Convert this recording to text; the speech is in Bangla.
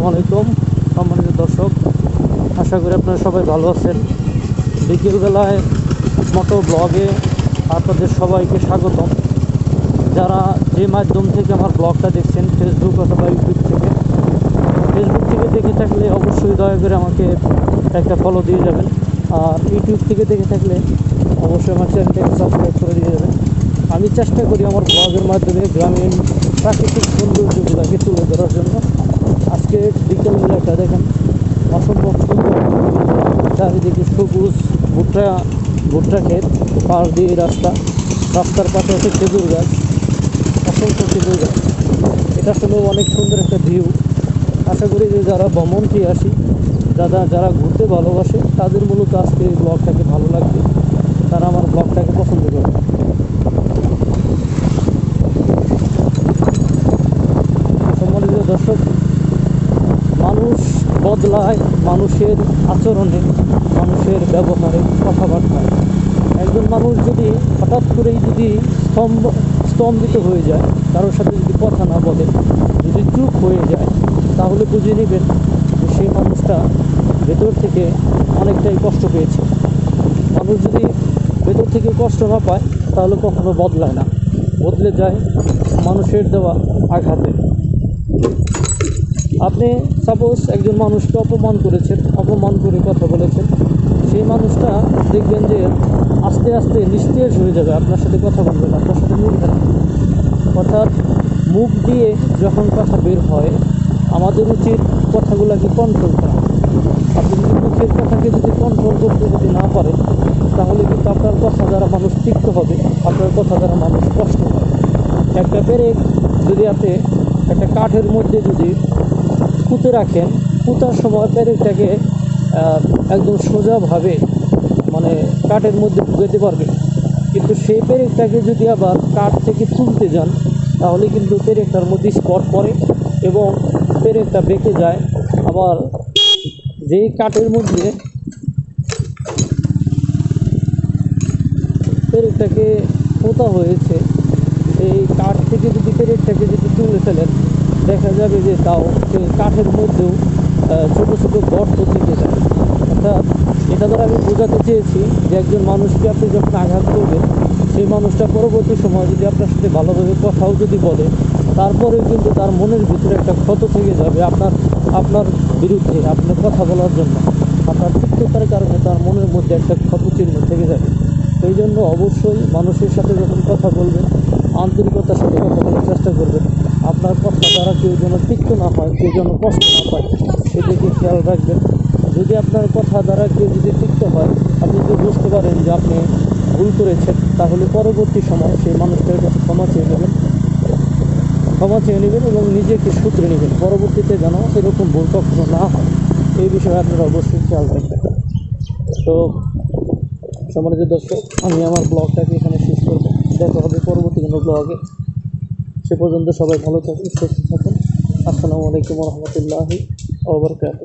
আসসালামু আলাইকুম, সম্মানিত দর্শক, আশা করি আপনারা সবাই ভালো আছেন। বিকেলবেলায় মোটো ব্লগে আপনাদের সবাইকে স্বাগতম। যারা যে মাধ্যম থেকে আমার ব্লগটা দেখছেন ফেসবুক অথবা ইউটিউব থেকে ফেসবুক থেকে দেখে থাকলে অবশ্যই দয়া করে আমাকে একটা ফলো দিয়ে যাবেন। আর ইউটিউব থেকে দেখে থাকলে অবশ্যই আমার চ্যানেলটাকে সাবস্ক্রাইব করে দিয়ে যাবেন। আমি চেষ্টা করি আমার ব্লগের মাধ্যমে গ্রামীণ প্রাকৃতিক সৌন্দর্যগুলোকে তুলে ধরার জন্য। আজকে বিকেলবেলাটা দেখেন অসম্ভব সুন্দর চারিদিকে সবুজ ভুট্টা ভুট্টা ক্ষেত, পাশ দিয়ে রাস্তা, রাস্তার পাশে আছে খেজুর গাছ, অসংখ্য খেজুর গাছ। এটা আসলে অনেক সুন্দর একটা ভিউ। আশা করি যে যারা ভ্রমণ দিয়ে আসি, যারা যারা ঘুরতে ভালোবাসে, তাদের মূলত আজকে এই ব্লগটাকে ভালো লাগবে। তারা আমার ব্লগটাকে পছন্দ করবে সম্মানিত দর্শক মানুষ বদলায় মানুষের আচরণে, মানুষের ব্যবহারে কথাবার্তায়। একজন মানুষ যদি হঠাৎ করেই যদি স্তম্ভ, স্তম্ভিত হয়ে যায়, কারোর সাথে যদি কথা না বলে, যদি চুপ হয়ে যায়, তাহলে বুঝে নেবেন যে সেই মানুষটা ভেতর থেকে অনেকটাই কষ্ট পেয়েছে। মানুষ যদি ভেতর থেকে কষ্ট না পায়, তাহলে কখনো বদলায় না। বদলে যায় মানুষের দেওয়া আঘাতে। আপনি সাপোজ একজন মানুষকে অপমান করেছেন, অপমান করে কথা বলেছেন, সেই মানুষটা দেখবেন যে আস্তে আস্তে নিস্তেজ হয়ে যাবে, আপনার সাথে কথা বলবে না, আপনার সাথে মিলবে না। অর্থাৎ মুখ দিয়ে যখন কথা বের হয়, আমাদের উচিত কথাগুলোকে কন্ট্রোল করা। আপনি যদি মুখের কথাকে যদি কন্ট্রোল করতে যদি না পারেন, তাহলে কিন্তু আপনার কথা দ্বারা মানুষ তিক্ত হবে, আপনার কথা দ্বারা মানুষ কষ্ট হবে একটা পেরেক যদি আপনি একটা কাঠের মধ্যে যদি পুঁতে রাখেন। পুঁতার সময় পেরেকটাকে একদম সোজাভাবে মানে কাঠের মধ্যে ঢুকাতে পারবে। কিন্তু সেই পেরেকটাকে যদি আবার কাঠ থেকে তুলতে যান, তাহলে কিন্তু পেরেকটার মধ্যে স্পট পড়ে এবং পেরেকটা বেঁকে যায়। আবার যেই কাঠের মধ্যে পেরেকটাকে পোতা হয়েছে এই কাঠ থেকে যদি পেরেকটাকে যদি তুলে ফেলেন, দেখা যাবে যে তাও সেই কাঠের মধ্যেও ছোটো ছোটো গর্ত থেকে যায়। অর্থাৎ এটা দ্বারা আমি বোঝাতে চেয়েছি যে একজন মানুষকে আপনি যখন আঘাত করবেন, সেই মানুষটা পরবর্তী সময় যদি আপনার সাথে ভালোভাবে কথাও যদি বলে, তারপরেও কিন্তু তার মনের ভিতরে একটা ক্ষত থেকে যাবে আপনার আপনার বিরুদ্ধে, আপনার কথা বলার জন্য। আপনার তিক্ততার কারণে তার মনের মধ্যে একটা ক্ষত চিহ্ন থেকে যাবে। সেই জন্য অবশ্যই মানুষের সাথে যখন কথা বলবেন আন্তরিকতার সাথে কথা বলার চেষ্টা করবেন। আপনার কথা দ্বারা কেউ যেন তিক্ত না হয়, কেউ যেন কষ্ট না পায় সেদিকে খেয়াল রাখবেন। যদি আপনার কথা দ্বারা কেউ যদি তিক্ত হয়, আপনি যদি বুঝতে পারেন যে আপনি ভুল করেছেন, তাহলে পরবর্তী সময় সেই মানুষটার কাছে ক্ষমা চেয়ে নেবেন। ক্ষমা চেয়ে নেবেন এবং নিজেকে শুধরে নেবেন। পরবর্তীতে যেন এরকম ভুল কখনো না হয়। এই বিষয়ে আপনারা অবশ্যই খেয়াল রাখবেন। তো, সম্মানিত দর্শক, আমি আমার ব্লগটাকে এখানে শেষ করব দেখা হবে, পরবর্তী কোনো ব্লগে সে পর্যন্ত সবাই ভালো থাকুন, সুস্থ থাকুন। আসসালামু আলাইকুম রহমতুল্লাহি ওবরকাত